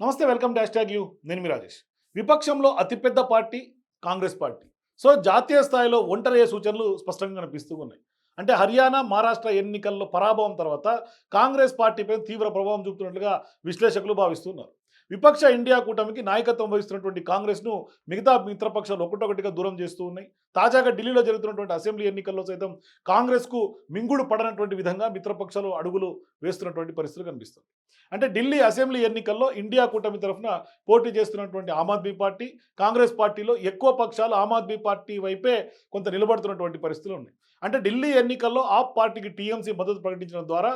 నమస్తే welcome dash tag you. నేను మీ రాజేష్. విపక్షంలో అతిపెద్ద పార్టీ కాంగ్రెస్ పార్టీ. సో జాతీయ స్థాయిలో ఒంటరయ్యే సూచనలు స్పష్టంగా కనిపిస్తూ ఉన్నాయి. అంటే హర్యానా మహారాష్ట్ర ఎన్నికల్లో పరాభవం తర్వాత కాంగ్రెస్ పార్టీపై తీవ్ర ప్రభావం చూపుతున్నట్లుగా విశ్లేషకులు భావిస్తున్నారు. విపక్ష ఇండియా కూటమికి నాయకత్వం వహిస్తున్నటువంటి కాంగ్రెస్ను మిగతా మిత్రపక్షాలు ఒకటొకటిగా దూరం చేస్తూ ఉన్నాయి. తాజాగా ఢిల్లీలో జరుగుతున్నటువంటి అసెంబ్లీ ఎన్నికల్లో సైతం కాంగ్రెస్కు మింగుడు పడనటువంటి విధంగా మిత్రపక్షాలు అడుగులు వేస్తున్నటువంటి పరిస్థితులు కనిపిస్తుంది అంటే ఢిల్లీ అసెంబ్లీ ఎన్నికల్లో ఇండియా కూటమి తరఫున పోటీ చేస్తున్నటువంటి ఆమ్ ఆద్మీ పార్టీ కాంగ్రెస్ పార్టీలో ఎక్కువ పక్షాలు ఆమ్ ఆద్మీ పార్టీ వైపే కొంత నిలబడుతున్నటువంటి పరిస్థితులు ఉన్నాయి. అంటే ఢిల్లీ ఎన్నికల్లో ఆప్ పార్టీకి టీఎంసీ మద్దతు ప్రకటించడం ద్వారా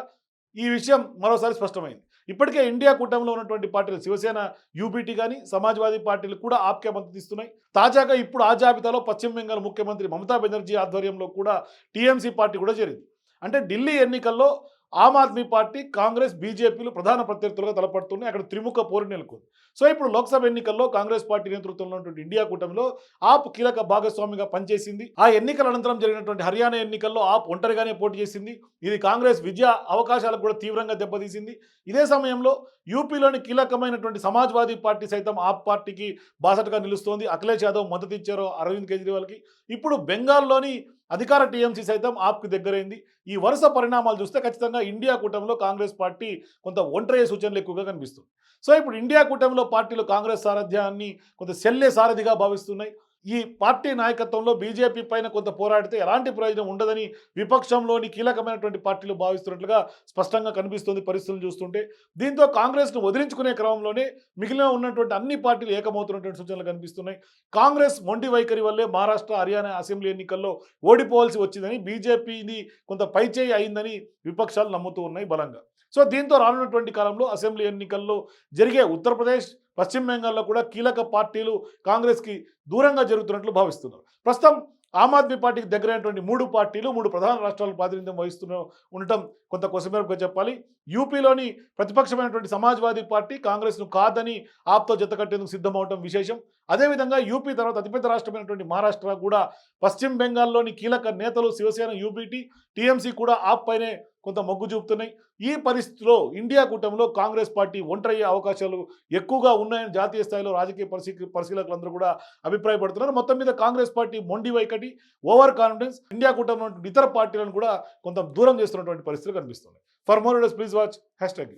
ఈ విషయం మరోసారి స్పష్టమైంది. ఇప్పటికే ఇండియా కూటమిలో ఉన్నటువంటి పార్టీలు శివసేన యూబీటీ కానీ సమాజ్వాదీ పార్టీలు కూడా ఆప్కే మద్దతిస్తున్నాయి తాజాగా ఇప్పుడు ఆ జాబితాలో పశ్చిమ బెంగాల్ ముఖ్యమంత్రి మమతా బెనర్జీ ఆధ్వర్యంలో కూడా టీఎంసీ పార్టీ కూడా చేరింది. అంటే ఢిల్లీ ఎన్నికల్లో ఆమ్ ఆద్మీ పార్టీ కాంగ్రెస్ బీజేపీలు ప్రధాన ప్రత్యర్థులుగా తలపడుతున్నాయి. అక్కడ త్రిముఖ పోరు నెలకొంది. సో ఇప్పుడు లోక్సభ ఎన్నికల్లో కాంగ్రెస్ పార్టీ నేతృత్వంలో ఉన్నటువంటి ఇండియా కూటమిలో ఆప్ కీలక భాగస్వామిగా పనిచేసింది. ఆ ఎన్నికల అనంతరం జరిగినటువంటి హర్యానా ఎన్నికల్లో ఆప్ ఒంటరిగానే పోటీ చేసింది. ఇది కాంగ్రెస్ విజయ అవకాశాలకు కూడా తీవ్రంగా దెబ్బతీసింది. ఇదే సమయంలో యూపీలోని కీలకమైనటువంటి సమాజ్వాదీ పార్టీ సైతం ఆప్ పార్టీకి బాసటగా నిలుస్తోంది. అఖిలేష్ యాదవ్ మద్దతు ఇచ్చారు అరవింద్ కేజ్రీవాల్కి. ఇప్పుడు బెంగాల్లోని అధికార టీఎంసీ సైతం ఆప్కి దగ్గరైంది. ఈ వరుస పరిణామాలు చూస్తే ఖచ్చితంగా ఇండియా కూటమిలో కాంగ్రెస్ పార్టీ కొంత ఒంటరి సూచనలు ఎక్కువగా కనిపిస్తుంది సో ఇప్పుడు ఇండియా కూటమిలో పార్టీలు కాంగ్రెస్ సారథ్యాన్ని కొంత సెల్లే సారథిగా భావిస్తున్నాయి. ఈ పార్టీ నాయకత్వంలో బీజేపీ పైన కొంత పోరాడితే ఎలాంటి ప్రయోజనం ఉండదని విపక్షంలోని కీలకమైనటువంటి పార్టీలు భావిస్తున్నట్లుగా స్పష్టంగా కనిపిస్తుంది పరిస్థితులు చూస్తుంటే. దీంతో కాంగ్రెస్ను వదిలించుకునే క్రమంలోనే మిగిలిన ఉన్నటువంటి అన్ని పార్టీలు ఏకమవుతున్నటువంటి సూచనలు కనిపిస్తున్నాయి. కాంగ్రెస్ మొండి వైఖరి వల్లే మహారాష్ట్ర హర్యానా అసెంబ్లీ ఎన్నికల్లో ఓడిపోవాల్సి వచ్చిందని బీజేపీని కొంత పైచేయి అయిందని విపక్షాలు నమ్ముతూ ఉన్నాయి బలంగా. సో దీంతో రానున్నటువంటి కాలంలో అసెంబ్లీ ఎన్నికల్లో జరిగే ఉత్తరప్రదేశ్ పశ్చిమ బెంగాల్లో కూడా కీలక పార్టీలు కాంగ్రెస్కి దూరంగా జరుగుతున్నట్లు భావిస్తున్నారు. ప్రస్తుతం ఆమ్ ఆద్మీ పార్టీకి దగ్గరైనటువంటి మూడు పార్టీలు మూడు ప్రధాన రాష్ట్రాలు ప్రాతినిధ్యం వహిస్తున్న ఉండటం కొంత కొసమెరుపుగా చెప్పాలి. యూపీలోని ప్రతిపక్షమైనటువంటి సమాజ్వాదీ పార్టీ కాంగ్రెస్ను కాదని ఆప్తో జతకట్టేందుకు సిద్ధమవటం విశేషం. అదేవిధంగా యూపీ తర్వాత అతిపెద్ద రాష్ట్రమైనటువంటి మహారాష్ట్ర కూడా పశ్చిమ బెంగాల్లోని కీలక నేతలు శివసేన యూపీటీ టీఎంసీ కూడా ఆప్ పైనే కొంత మొగ్గు చూపుతున్నాయి. ఈ పరిస్థితిలో ఇండియా కూటమిలో కాంగ్రెస్ పార్టీ ఒంటరయ్యే అవకాశాలు ఎక్కువగా ఉన్నాయని జాతీయ స్థాయిలో రాజకీయ పరిశీ పరిశీలకులందరూ కూడా అభిప్రాయపడుతున్నారు. మొత్తం మీద కాంగ్రెస్ పార్టీ మొండి వైఖటి ఓవర్ కాన్ఫిడెన్స్ ఇండియా కూటమిలో ఇతర పార్టీలను కూడా కొంత దూరం చేస్తున్నటువంటి పరిస్థితులు కనిపిస్తున్నాయి. For more please watch hashtag